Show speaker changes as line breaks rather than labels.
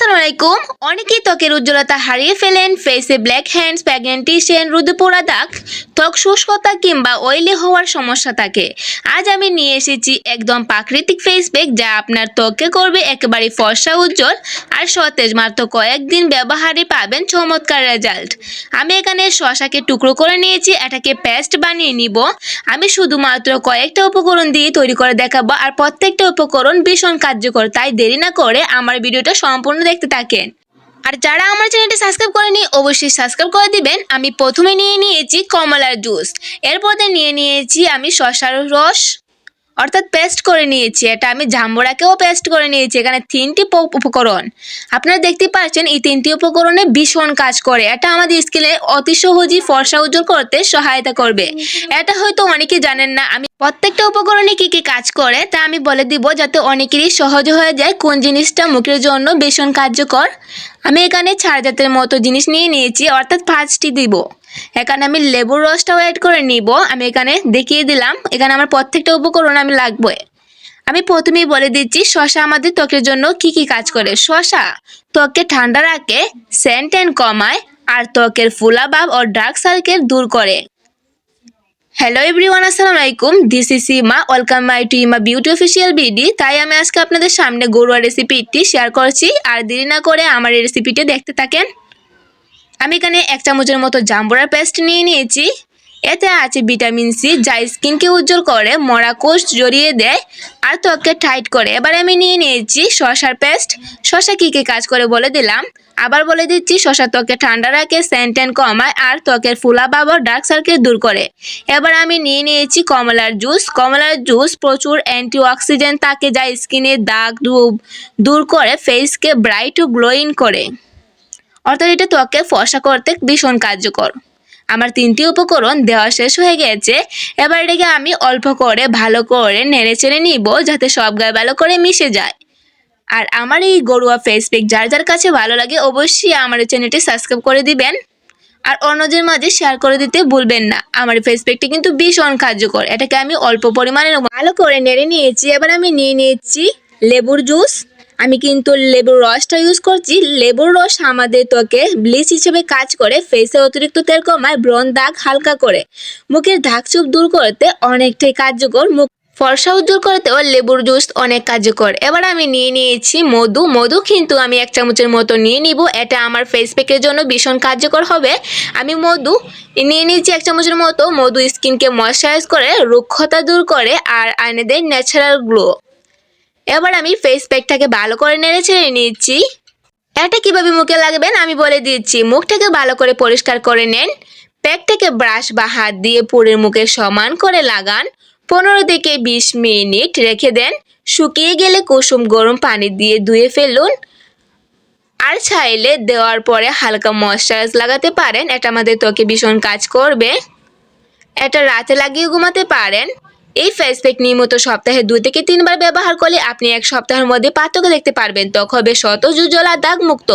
ser আলাইকুম। অনেকেই ত্বকের উজ্জ্বলতা হারিয়ে ফেলেন ফেসে ব্ল্যাক হ্যান্ডস প্যাগনেন্টিশন রুদুপোড়া দাগ, ত্বক শুষ্কতা কিংবা অয়েলি হওয়ার সমস্যা থাকে। আজ আমি নিয়ে এসেছি একদম প্রাকৃতিক ফেস প্যাক যা আপনার ত্বককে করবে একেবারে ফর্সা উজ্জ্বল আর সতেজ, মাত্র কয়েকদিন ব্যবহারে পাবেন চমৎকার রেজাল্ট আমি এখানে শশাকে টুকরো করে নিয়েছি, এটাকে পেস্ট বানিয়ে নিব। আমি শুধুমাত্র কয়েকটা উপকরণ দিয়ে তৈরি করে দেখাবো আর প্রত্যেকটা উপকরণ ভীষণ কার্যকর, তাই দেরি না করে আমার ভিডিওটা সম্পূর্ণ দেখতে থাকেন। আর যারা আমার চ্যানেলটি সাবস্ক্রাইব করেনি, অবশ্যই সাবস্ক্রাইব করে দিবেন। আমি প্রথমে নিয়ে নিয়েছি কমলার জুস। এরপরে নিয়ে নিয়েছি আমি শশার রস। অর্থাৎ পেস্ট করে নিয়েছি। এটা আমি জাম্বুরাকেও পেস্ট করে নিয়েছি। এখানে তিনটি উপকরণ। আপনারা দেখতে পাচ্ছেন, এই তিনটি উপকরণে ভীষণ কাজ করে। এটা আমাদের স্কিনে অতি সহজেই ফর্সা উজ্জ্বল করতে সহায়তা করবে। এটা হয়তো অনেকে জানেন না। আমি প্রত্যেকটা উপকরণে কি কি কাজ করে, তা আমি বলে দিব যাতে অনেকেরই সহজ হয়ে যায় কোন জিনিসটা মুখের জন্য ভীষণ কার্যকর। আমি এখানে ছাড় জাতের মতো জিনিস নিয়ে নিয়েছি, অর্থাৎ পাঁচটি দিব। এখানে আমি লেবুর রসটাও অ্যাড করে নিব। আমি এখানে দেখিয়ে দিলাম। এখানে আমার প্রত্যেকটা উপকরণ আমি লাগবে আমি প্রথমেই বলে দিচ্ছি শশা আমাদের ত্বকের জন্য কি কি কাজ করে? শশা ত্বককে ঠান্ডা রাখে স্যান্ট অ্যান্ড কমায়, আর ত্বকের ফুলাভাব ও ডার্ক সার্কেল দূর করে। হ্যালো এভরিওয়ান আসসালামু আলাইকুম। This is Ima welcome my to Ima beauty official BD তাই আমি আজকে আপনাদের সামনে গরুয়া রেসিপিটি শেয়ার করছি। আর দেরি না করে আমার এই রেসিপিটি দেখতে থাকেন। আমি এখানে এক চামচের মতো জাম্বুরার পেস্ট নিয়ে নিয়েছি। এতে আছে ভিটামিন সি যা স্কিনকে উজ্জ্বল করে, মরা কোষ জড়িয়ে দেয়, আর ত্বককে টাইট করে। এবার আমি নিয়ে নিয়েছি শশার পেস্ট। শশা কী কী কাজ করে বলে দিলাম। আবার বলে দিচ্ছি, শশা ত্বকে ঠান্ডা রাখে স্যান্টেন কমায়, আর ত্বকের ফুলা বাবা ডার্ক সার্কেল দূর করে। এবার আমি নিয়ে নিয়েছি কমলার জুস। কমলার জুস প্রচুর অ্যান্টিঅক্সিডেন্ট থাকে, যা স্কিনের দাগ দূর করে, ফেসকে ব্রাইট ও গ্লোয়িং করে। অর্থাৎ এটা ত্বককে ফর্সা করতে ভীষণ কার্যকর। আমার তিনটি উপকরণ দেওয়া শেষ হয়ে গেছে, এবার এটাকে আমি অল্প করে ভালো করে নেড়ে চেড়ে নিব যাতে সব গায়ে ভালো করে মিশে যায়। আর আমার এই গরুয়া ফেস যার যার কাছে ভালো লাগে অবশ্যই আমার চ্যানেলটি সাবস্ক্রাইব করে দিবেন। আর অন্যদের মাঝে শেয়ার করে দিতে ভুলবেন না। আমার ফেস কিন্তু ভীষণ কার্যকর। এটাকে আমি অল্প পরিমাণে ভালো করে নেড়ে নিয়েছি। এবার আমি নিয়ে নিয়েছি লেবুর জুস আমি কিন্তু লেবুর রসটা ইউজ করছি। লেবুর রস আমাদের ত্বকে ব্লিচ হিসেবে কাজ করে ফেসে অতিরিক্ত তেল কমায়, ব্রণ দাগ হালকা করে। মুখের দাগ চুপ দূর করতে অনেকটাই কার্যকর। মুখ ফর্সা উজ্জ্বল করতেও লেবুর জুস অনেক কার্যকর। এবার আমি নিয়ে নিয়েছি মধু। মধু কিন্তু আমি এক চামচের মতো নিয়ে নিব। এটা আমার ফেস প্যাকের জন্য ভীষণ কার্যকর হবে। আমি মধু নিয়ে নিয়েছি এক চামচের মতো। মধু স্কিনকে ময়শ্চারাইজ করে, রুক্ষতা দূর করে, আর আনে দেয় ন্যাচারাল গ্লো এবার আমি ফেস প্যাকটাকে ভালো করে নেড়ে ছেড়ে নিচ্ছি। এটা কীভাবে মুখে লাগবেন আমি বলে দিচ্ছি। মুখটাকে ভালো করে পরিষ্কার করে নেন। প্যাকটাকে ব্রাশ বা হাত দিয়ে পুরের মুখে সমান করে লাগান। পনেরো থেকে বিশ মিনিট রেখে দেন। শুকিয়ে গেলে কুসুম গরম পানি দিয়ে ধুয়ে ফেলুন। আর চাইলে দেওয়ার পরে হালকা ময়শ্চারাইজ লাগাতে পারেন। এটা আমাদের ত্বকে ভীষণ কাজ করবে। এটা রাতে লাগিয়ে ঘুমাতে পারেন। এই ফেস প্যাক নিয়মিত সপ্তাহে দুই থেকে তিনবার ব্যবহার করলে আপনি এক সপ্তাহের মধ্যে পার্থক্য দেখতে পারবেন। ত্বক হবে শত উজ্জ্বল দাগ মুক্ত